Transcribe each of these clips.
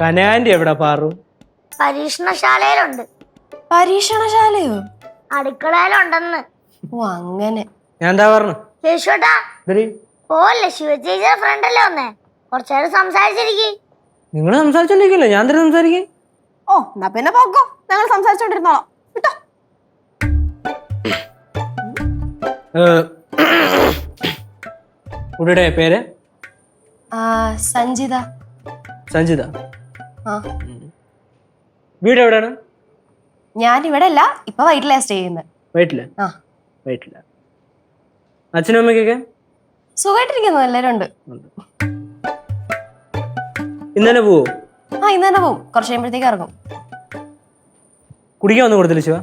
കനാൻഡി എവിടെ പാറു? പരീക്ഷണശാലയിലുണ്ട്. പരീക്ഷണശാലയോ? അടുക്കളയിലുണ്ടെന്ന്. ഓ അങ്ങനെ. ഞാൻ എന്താ പറഞ്ഞു? കേശുട്ടാ പോലെ ശിവചേച്ചിയുടെ ഫ്രണ്ട് അല്ലേ വന്നേ? കുറച്ചേരം സംസാരിച്ചിരിക്കും. നിങ്ങൾ സംസാരിച്ചോണ്ടിരിക്കില്ലേ? ഞാൻ തന്നെ സംസാരിക്കും? ഓ എന്നാ പിന്നെ പോക്കോ. ഞങ്ങൾ സംസാരിച്ചോണ്ടിരുന്നോളാം. വിട്ടോ. ഉടയുടെ പേര്? സഞ്ജിത. സഞ്ജിത? ആ. വീട് എവിടെയാണ് ഞാൻ ഇവിടെ അല്ല ഇപ്പൊ വൈറ്റിലാ സ്റ്റേ ചെയ്യുന്നത് വൈറ്റില? ആ. വൈറ്റില. അച്ഛനും അമ്മയ്ക്കൊക്കെ? സുഖമായിട്ടിരിക്കുന്നു എല്ലാരും ഉണ്ട്. ഇന്നലെ പോവോ? ആ ഇന്ന് തന്നെ പോവും. കുറച്ച് കഴിയുമ്പോഴത്തേക്ക് ഇറങ്ങും. കുടിക്കാൻ ഒന്നും കൊടുത്തില്ല ശിവ?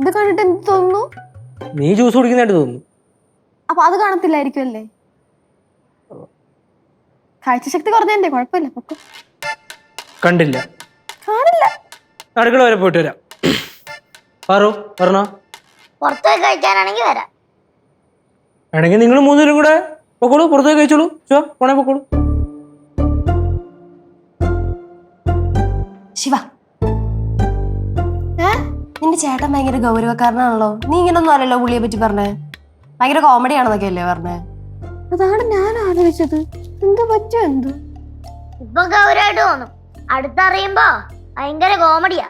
ഇത് കണ്ടിട്ട് എന്ത് തോന്നുന്നു? നീ ജ്യൂസ് കുടിക്കുന്നതായിട്ട് തോന്നുന്നു. അപ്പൊ അത് കാണത്തില്ലായിരിക്കും അല്ലേ കാഴ്ചശക്തി കുറഞ്ഞതിന്റെ കുഴപ്പമില്ല പൊക്കോ. കണ്ടില്ല. കാണില്ല. അടുക്കള വരെ പോയിട്ട് വരാം. പാറു പറഞ്ഞോ. പുറത്തുപോയി കഴിക്കാനാണെങ്കിൽ വരാം. വേണമെങ്കിൽ നിങ്ങൾ മൂന്നുപേരും കൂടെ പൊക്കോളൂ പുറത്തേക്ക് കഴിച്ചോളൂ. പോണേ പൊക്കോളൂ. ശിവ. ഏ? നിന്റെ ചേട്ടൻ ഭയങ്കര ഗൗരവക്കാരനാണല്ലോ. നീ ഇങ്ങനൊന്നും അല്ലല്ലോ പുള്ളിയെ പറ്റി പറഞ്ഞേ. ഭയങ്കര കോമഡി ആണെന്നൊക്കെ അല്ലേ പറഞ്ഞേ. അതാണ് ഞാൻ ആലോചിച്ചത്. എന്ത് പറ്റും എന്ത് ഇപ്പൊ ഗൗരവമായിട്ട് തോന്നും അടുത്തറിയുമ്പോ ഭയങ്കര കോമഡിയാ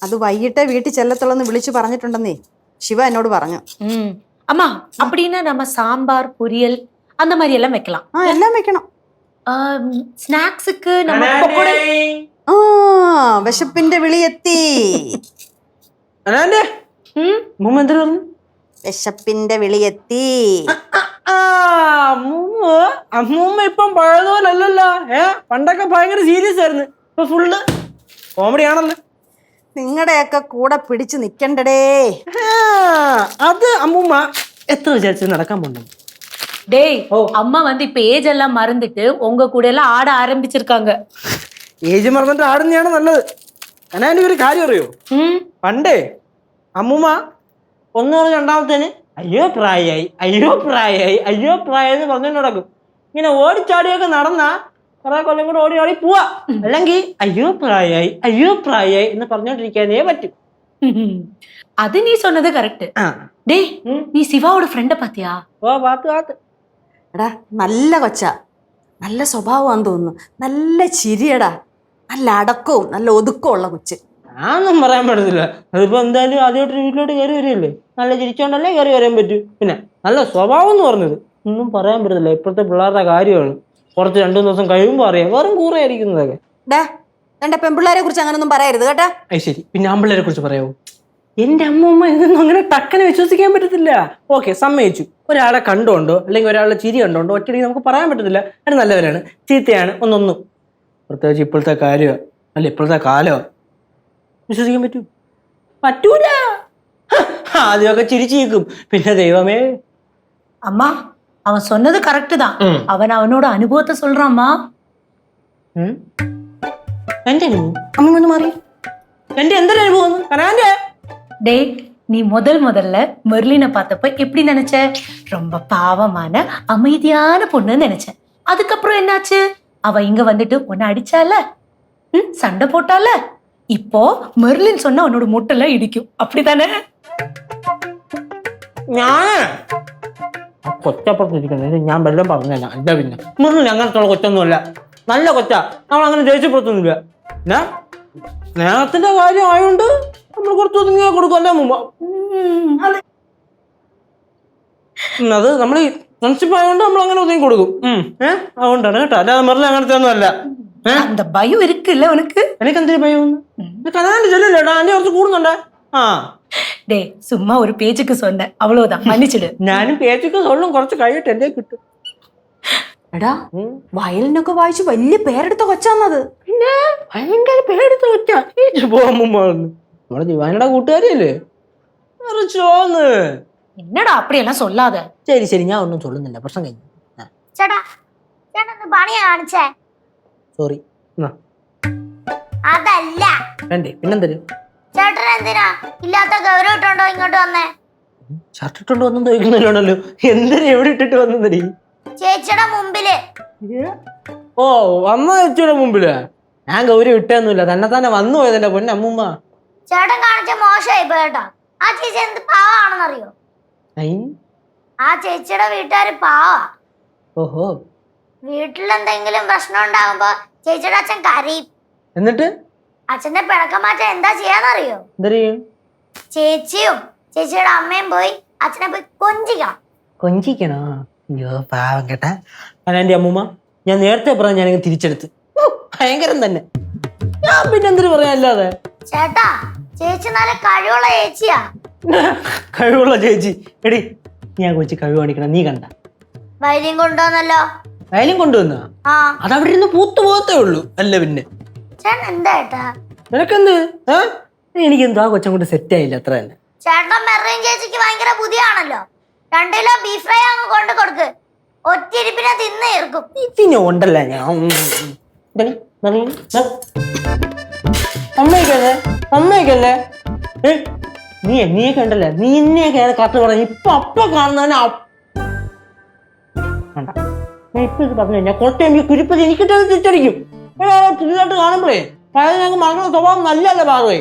അത് വൈകിട്ടേ വീട്ടിൽ ചെല്ലത്തുള്ളെന്ന് വിളിച്ചു പറഞ്ഞിട്ടുണ്ടെന്നേ ശിവ എന്നോട് പറഞ്ഞു ம் அம்மா அப்படின்னா நம்ம சாம்பார் பொரியல் அந்த மாதிரி எல்லாம் வைக்கலாம் ആ എല്ലാം വെക്കണം ஸ்நாக்ஸுக்கு நம்ம பக்கோடா ആ വിശപ്പിന്റെ വിളി എത്തി അനാന്റെ ம் മുമ്പ് എന്തിനു പറഞ്ഞു വിശപ്പിന്റെ വിളി എത്തി ആ, അമ്മൂമ്മ അമ്മൂമ്മ ഇപ്പം പഴയതുപോലല്ലല്ലോ ഏ പണ്ടൊക്കെ ഭയങ്കര സീരിയസ് ആയിരുന്നു ഇപ്പൊ ഫുള്ള് കോമഡി ആണല്ലോ നിങ്ങളുടെയൊക്കെ കൂടെ പിടിച്ചു നിക്കണ്ടടേ ആ, അത് അമ്മൂമ്മ എത്ര വിചാരിച്ചു നടക്കാൻ പോണ്ടു டேய் ஓ. அம்மா வந்து இப்ப ஏஜ் எல்லாம் மறந்துட்டு உங்க கூட எல்லாம் ஆட ஆரம்பிச்சிருக்காங்க ഏജ് മറന്നിട്ട് ആടുന്നതാണ് നല്ലത് അനാന്റെ ഒരു കാര്യം അറിയോ ம் പണ്ടേ അമ്മൂമ്മ ഒന്ന് പറഞ്ഞ രണ്ടാമത്തേന് അയ്യോ പ്രായായി അയ്യോ പ്രായായി അയ്യോ പ്രായായി എന്ന് പറഞ്ഞു നടക്കും ഇങ്ങനെ ഓടിച്ചാടിയൊക്കെ നടന്നാ കുറെ കൊല്ലം കൂടെ ഓടി ഓടി പോവാ അല്ലെങ്കിൽ അയ്യോ പ്രായായി അയ്യോ പ്രായായി എന്ന് പറഞ്ഞോണ്ടിരിക്കാനേ പറ്റും அது நீ சொன்னது கரெக்ட் ആ டேய் ம். நீ சிவாவோட ஃப்ரெண்ட பாத்தியா ഓ പാത്ത് പാത്ത് എടാ നല്ല കൊച്ച നല്ല സ്വഭാവമാന്ന് തോന്നുന്നു നല്ല ചിരിയടാ നല്ല അടക്കവും നല്ല ഒതുക്കവും ഉള്ള കൊച്ച് ഞാനൊന്നും പറയാൻ പറ്റത്തില്ല. അതിപ്പോ എന്തായാലും ആദ്യമായിട്ട് വീട്ടിലോട്ട് കയറി വരികയല്ലേ? നല്ല ചിരിച്ചോണ്ടല്ലേ കയറി വരാൻ പറ്റൂ? പിന്നെ നല്ല സ്വഭാവം എന്ന് പറഞ്ഞത്. ഒന്നും പറയാൻ പറ്റത്തില്ല. ഇപ്പോഴത്തെ പിള്ളേരുടെ കാര്യമാണ്. കുറച്ച് രണ്ടു ദിവസം കഴിയുമ്പോൾ അറിയാം. വെറും കൂറയായിരിക്കുന്നതൊക്കെ. ഡാ എന്റെ പെൺപിള്ളേരെ കുറിച്ച് അങ്ങനെ ഒന്നും പറയരുത് കേട്ടാ. അത് ശരി. പിന്നെ ആമ്പിള്ളേരെ കുറിച്ച് പറയാവോ? എന്റെ അമ്മമ്മ ഇതൊന്നും അങ്ങനെ ടക്കനെ വിശ്വസിക്കാൻ പറ്റത്തില്ല. ഓക്കെ സമ്മതിച്ചു. ഒരാളെ കണ്ടോണ്ടോ അല്ലെങ്കിൽ ഒരാളെ ചിരി കണ്ടോണ്ടോ ഒറ്റയ്ക്ക് നമുക്ക് പറയാൻ പറ്റത്തില്ല. അത് നല്ലവരാണ്. ചീത്തയാണ്. ഒന്നൊന്നും. പ്രത്യേകിച്ച് ഇപ്പോഴത്തെ കാര്യമോ? അല്ല ഇപ്പോഴത്തെ കാലമോ? വിശ്വസിക്കാൻ പറ്റൂ പറ്റൂല ഹ, ആദ്യമൊക്കെ ചിരിച്ചു നിൽക്കും പിന്നെ ദൈവമേ அம்மா அவன் சொன்னது கரெக்ட் தான் ഉം. அவன் அவனோட அனுபவத்தை சொல்றான்மா ഉം. എന്റെ അനുഭവം അമ്മ ഒന്ന് മാറി എന്റെ എന്തൊരു അനുഭവം കനാന്റെ டேய் நீ முதல் முதல்ல மெர்லினை பார்த்தப்ப எப்படி நினைச்ச ரொம்ப பாவமான அமைதியான பொண்ணுன்னு நினைச்சேன் அதுக்கப்புறம் என்னாச்சு அவ இங்க வந்துட்டு உன்னை அடிச்சால ம், சண்டை போட்டால இப்போ மெர்லின் சொன்னா உன்னோட முட்டெல்லாம் இடிக்கும் அப்படிதானே ഞാൻ കൊച്ചപ്പുറത്തിരിക്കുന്നത് ഞാൻ വെള്ളം പറഞ്ഞല്ല എന്താ പിന്നെ മുറിൽ അങ്ങനത്തുള്ള കൊച്ചൊന്നുമല്ല നല്ല കൊച്ച നമ്മൾ അങ്ങനെ ദേഷ്യപ്പെടുത്തൊന്നുമില്ല പിന്നെ സ്നേഹത്തിന്റെ കാര്യം ആയതുകൊണ്ട് നമ്മൾ കുറച്ച് ഒതുങ്ങിയ കൊടുക്കുമല്ലേ മുമ്പ് ம், ഉം, അത് നമ്മൾ ഫ്രണ്ട്ഷിപ്പ് ആയതുകൊണ്ട് നമ്മൾ അങ്ങനെ ഒതുങ്ങി കൊടുക്കും ഉം, ഏ അതുകൊണ്ടാണ് കേട്ടോ അല്ലാതെ മെറിൽ അങ്ങനത്തെ ഒന്നും അല്ല ഏ அந்த பயம் இருக்குல்ல உனக்கு എനിക്ക് എന്തൊരു ഭയം കനാൻ്റെ ചെല്ലല്ലേടാ എൻ്റെ കുറച്ച് കൂടുന്നുണ്ടേ ആ டேய் சும்மா ஒரு பேச்சுக்கு சொன்னேன் அவ்வளவுதான் மன்னிச்சிடு ഞാനും പേച്ചൊക്കെ സൊല്ലും കുറച്ച് കഴിയട്ടെ എന്റെ കിട്ടും എടാ ഉം. വയലിനൊക്കെ വായിച്ച് വലിയ പേരെടുത്ത കൊച്ചാന്നത് പിന്നെ ഭയങ്കര പേടിത്ത് വെച്ചാ പോകാൻ നമ്മളെ ദിവാനയുടെ കൂട്ടുകാരിയല്ലേ ചോന്ന് என்னடா அப்படியெல்லாம் சொல்லாத ശരി ശരി ഞാൻ ഒന്നും ചൊല്ലുന്നില്ല പ്രശ്നം കഴിഞ്ഞു ചേട്ടാ ചേട്ടാ ഒന്ന് പണിയാ കാണിച്ചേ സോറി അതല്ല. വേണ്ടേ പിന്നെന്തരും? ചേട്ടൻ എന്തിനാ ഇല്ലാത്ത ഗൗരവം ഇട്ടുണ്ടോ ഇങ്ങോട്ട് വന്നേ? ഷർട്ട് ഇട്ടുകൊണ്ട് വന്നു ചോദിക്കുന്നില്ലാണല്ലോ എന്തിനാ എവിടെ ഇട്ടിട്ട് ചേച്ചിയുടെ മുമ്പിൽ. ഓ വന്ന ചേച്ചിയുടെ മുമ്പിൽ. ഞാൻ ഗൗരി ഇട്ടൊന്നുമില്ല. തന്നെ തന്നെ വന്നു പോയതല്ലേ പൊന്നെ അമ്മൂമ്മ. ചേട്ടൻ കാണിച്ച മോശമായി പോയി ആ ചേച്ചി എന്ത് പാവാണെന്നറിയോ? ഐ, ആ ചേച്ചിയുടെ വീട്ടുകാര് പാവാ. ഓഹോ. വീട്ടിൽ എന്തെങ്കിലും പ്രശ്നം ഉണ്ടാകുമ്പോ ചേച്ചിയുടെ അച്ഛൻ കരയും. എന്നിട്ട്? അച്ഛന്റെ പിണക്കം മാറ്റാൻ എന്താ ചെയ്യാന്നറിയോ? എന്തറിയും? ചേച്ചിയും ചേച്ചിയുടെ അമ്മയും പോയി അച്ഛനെ പോയി കൊഞ്ചിക്കണം. കൊഞ്ചിക്കണോ? അയ്യോ പാവം കേട്ടാ. അല്ല എന്റെ അമ്മൂമ്മ ഞാൻ നേരത്തെ പറഞ്ഞ ഞാനങ്ങ് തിരിച്ചെടുത്ത്. ഹൂ, ഭയങ്കരം തന്നെ. ഞാൻ പിന്നെ എന്തിനു പറയാല്ലാതെ ചേട്ടാ ചേച്ചി നല്ല കഴിവുള്ള ചേച്ചിയാ. കഴിവുള്ള ചേച്ചി. എടി ഞാൻ കൊച്ചി കഴിവ് കാണിക്കണം നീ കണ്ട. വൈദ്യം കൊണ്ടുവന്നല്ലോ. വയലും കൊണ്ടുവന്ന? ആ. അതവിടെ ഇരുന്ന് പൂത്തു പോകത്തേ ഉള്ളൂ. അല്ല പിന്നെ. ചേട്ടൻ എന്താ ഏട്ടാ? നിനക്കെന്ത്? ഏ? എനിക്ക് എന്തോ ആ കൊച്ചം കൊണ്ട് സെറ്റ് ആയില്ല അത്ര തന്നെ. ചേട്ടൻ മെറീൻ ചേച്ചിക്ക് ഭയങ്കര ബുദ്ധിയാണല്ലോ രണ്ടു കിലോ ബീഫ് ഫ്രൈ അങ്ങ് കൊണ്ട് കൊടുക്ക്. ഒറ്റിരിപ്പിനെ തിന്ന് തീർക്കും. ഇതിനെ ഉണ്ടല്ല ഞാൻ. അമ്മയ്ക്കല്ലേ ഏ നീ നീയൊക്കെ ഉണ്ടല്ലേ? നീ എന്നെയൊക്കെ കറക്റ്റ് പറഞ്ഞു ഇപ്പൊ അപ്പൊ കാണുന്നവനെ ഞാൻ ഇപ്പൊ ഇത് പറഞ്ഞു കഴിഞ്ഞാൽ കുറച്ച് എനിക്ക് കുരിപ്പത് എനിക്കിട്ടത് തിരിച്ചടിക്കും പുതിയതായിട്ട് കാണുമ്പോഴേ പഴയ ഞങ്ങൾക്ക് മറക്കുന്ന സ്വഭാവം നല്ലല്ലേ പാറുവേ